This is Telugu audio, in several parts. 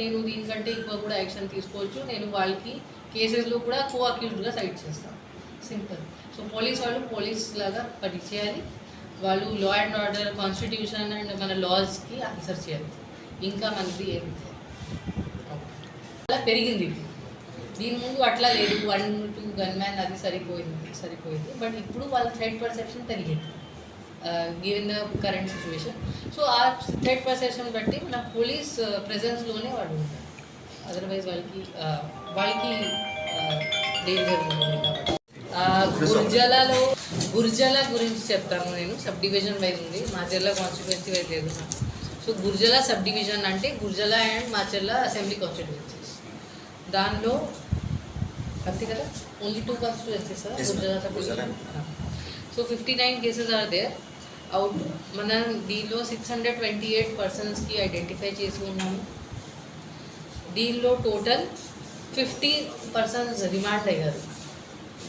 నేను దీనికంటే ఎక్కువ కూడా యాక్షన్ తీసుకోవచ్చు. నేను వాళ్ళకి కేసెస్లో కూడా కో అక్యూజ్డ్గా సైడ్ చేస్తాను. సింపుల్ సో పోలీస్ వాళ్ళు పోలీస్ లాగా పనిచేయాలి. వాళ్ళు law and order constitution and మన లాస్కి ఆన్సర్ చేయాలి. ఇంకా మనది ఏం అలా పెరిగింది దీని ముందు అట్లా లేదు. వన్ టూ గన్ మ్యాన్ అది సరిపోయింది సరిపోయింది. బట్ ఇప్పుడు వాళ్ళ థ్రెడ్ పర్సెప్షన్ పెరిగింది. Given the current situation so ఆ థ్రెడ్ పర్సెప్షన్ బట్టి మన పోలీస్ ప్రెజెన్స్లోనే వాడు ఉంటాడు అదర్వైజ్ వాళ్ళకి ఆ, వాళ్ళకి డేంజర్ ఉంటుంది కాబట్టి. ఆ, గుర్జలలో గుర్జల గురించి చెప్తాను నేను. సబ్ డివిజన్ వైజ్ ఉంది. మాచెర్ల కాన్స్టిట్యువెన్సీ వైజ్ లేదు సో గుర్జల సబ్ డివిజన్ అంటే Gurazala and Macherla assembly constituencies దానిలో అంతే కదా? Only two constituencies. Gurazala sub. Division so fifty nine cases are there out మనం దీనిలో సిక్స్ హండ్రెడ్ ట్వంటీ ఎయిట్ పర్సన్స్కి ఐడెంటిఫై చేసి ఉన్నాము. దీనిలో టోటల్ ఫిఫ్టీ పర్సన్స్ రిమాండ్ అయ్యారు.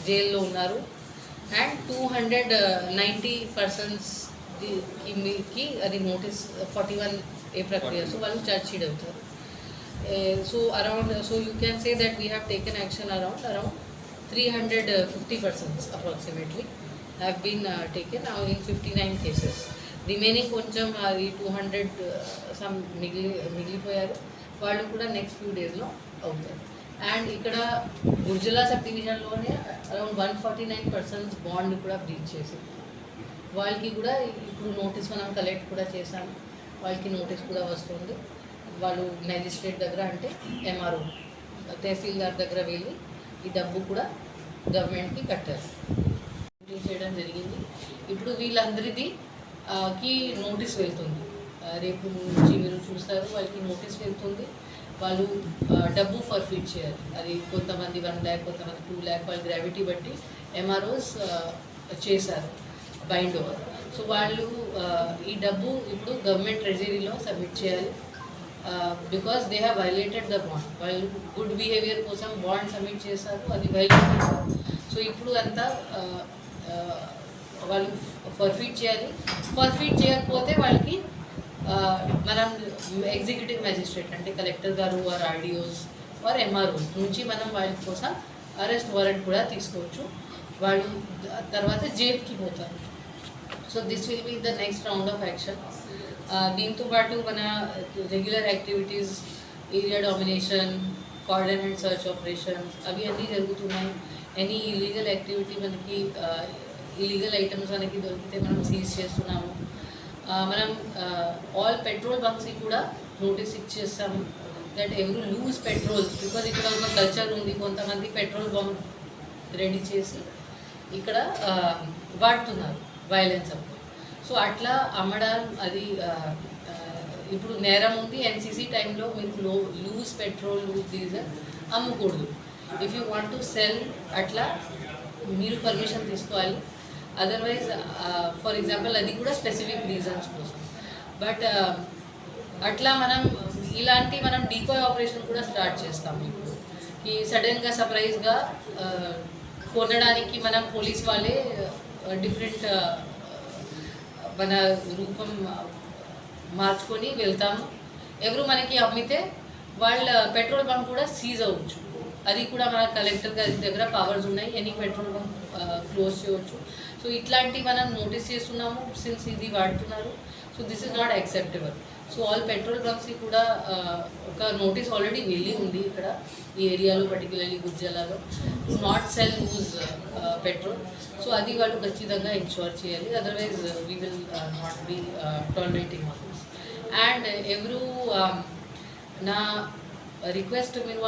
జైల్లో ఉన్నారు. అండ్ టూ హండ్రెడ్ నైంటీ పర్సన్స్కి అది నోటీస్ ఫార్టీ వన్ ఏ ప్రక్రియ. సో వాళ్ళు ఛార్జ్ షీట్ అవుతారు. So around so you can say that we have taken action around around three hundred fifty persons approximately have been taken in fifty nine cases remaining కొంచెం అది టూ హండ్రెడ్ సమ్ మిగిలి మిగిలిపోయారు. వాళ్ళు కూడా నెక్స్ట్ ఫ్యూ డేస్లో అవుతారు. అండ్ ఇక్కడ Gurazala sub డివిజన్లోనే around one forty nine persons bond కూడా బ్రీచ్ చేసి వాళ్ళకి కూడా ఇప్పుడు నోటీస్ మనం కలెక్ట్ కూడా చేశాము. వాళ్ళకి నోటీస్ కూడా వస్తుంది. వాళ్ళు మ్యాజిస్ట్రేట్ దగ్గర అంటే ఎంఆర్ఓ uh, తహసీల్దార్ దగ్గర వెళ్ళి ఈ డబ్బు కూడా గవర్నమెంట్కి కట్టారు. ఇప్పుడు వీళ్ళందరిది కి నోటీస్ వెళ్తుంది. రేపు నుంచి మీరు చూస్తారు వాళ్ళకి నోటీస్ వెళ్తుంది. వాళ్ళు డబ్బు ఫర్ఫిట్ చేయాలి. అది కొంతమంది వన్ ల్యాక్ కొంతమంది టూ ల్యాక్ వాళ్ళ గ్రావిటీ బట్టి ఎంఆర్ఓస్ చేశారు బైండ్ ఓవర్ సో వాళ్ళు ఈ డబ్బు ఇప్పుడు గవర్నమెంట్ ట్రెజరీలో సబ్మిట్ చేయాలి. Because they have violated the bond వాళ్ళు గుడ్ బిహేవియర్ కోసం బాండ్ సబ్మిట్ చేశారు అది వైలేట్ చేశారు సో ఇప్పుడు అంతా వాళ్ళు ఫర్ఫీట్ చేయాలి. ఫర్ఫీట్ చేయకపోతే వాళ్ళకి మనం ఎగ్జిక్యూటివ్ మ్యాజిస్ట్రేట్ అంటే కలెక్టర్ గారు వారు ఆర్డిఓస్ వారు ఎంఆర్ఓస్ నుంచి మనం వాళ్ళ కోసం అరెస్ట్ వారెంట్ కూడా తీసుకోవచ్చు. వాళ్ళు తర్వాత జైలుకి పోతారు. So this will be the next round of action దీంతో పాటు మన regular activities area domination cordon and search operations అవి అన్నీ జరుగుతున్నాయి. ఎనీ ఇల్లీగల్ యాక్టివిటీ మనకి ఇల్లీగల్ ఐటమ్స్ మనకి దొరికితే మనం సీజ్ చేస్తున్నాము. మనం ఆల్ పెట్రోల్ బంక్స్కి కూడా నోటీస్ ఇచ్చేస్తాము దట్ ఎవరు లూజ్ పెట్రోల్ బికాజ్ ఇక్కడ ఒక కల్చర్ ఉంది కొంతమంది పెట్రోల్ బంక్ రెడీ చేసి ఇక్కడ వాడుతున్నారు వైలెన్స్ అప్పుడు. సో అట్లా అమ్మడం అది ఇప్పుడు నేరం ఉంది ఎన్సీసీ టైంలో మీకు లో loose petrol loose diesel అమ్మకూడదు. If you want to sell అట్లా మీరు పర్మిషన్ తీసుకోవాలి. అదర్వైజ్ ఫర్ ఎగ్జాంపుల్ అది కూడా స్పెసిఫిక్ రీజన్స్ కోసం. బట్ uh, అట్లా మనం ఇలాంటి మనం డీకోయ్ ఆపరేషన్ కూడా స్టార్ట్ చేస్తాం ఇప్పుడు. ఈ సడన్గా సర్ప్రైజ్గా uh, కొనడానికి మనం పోలీస్ వాళ్ళే uh, డిఫరెంట్ మన రూపం మార్చుకొని వెళ్తాము. ఎవరు మనకి అమ్మితే వాళ్ళ పెట్రోల్ బంక్ కూడా సీజ్ అవ్వచ్చు. అది కూడా మన కలెక్టర్ గారి దగ్గర పవర్స్ ఉన్నాయి. ఎనీ పెట్రోల్ బంక్ క్లోజ్ చేయవచ్చు. సో ఇట్లాంటివి మనం నోటీస్ చేస్తున్నాము సిన్స్ ఇది వాడుతున్నారు. So this is not acceptable so all petrol బంక్స్కి కూడా ఒక నోటీస్ ఆల్రెడీ వెళ్ళి ఉంది ఇక్కడ ఈ ఏరియాలో particularly గుజ్జలాలో. Not sell use petrol so అది వాళ్ళు ఖచ్చితంగా ఇన్షూర్ చేయాలి. Otherwise we will not be tolerating on and ఎవరు నా రిక్వెస్ట్ మీరు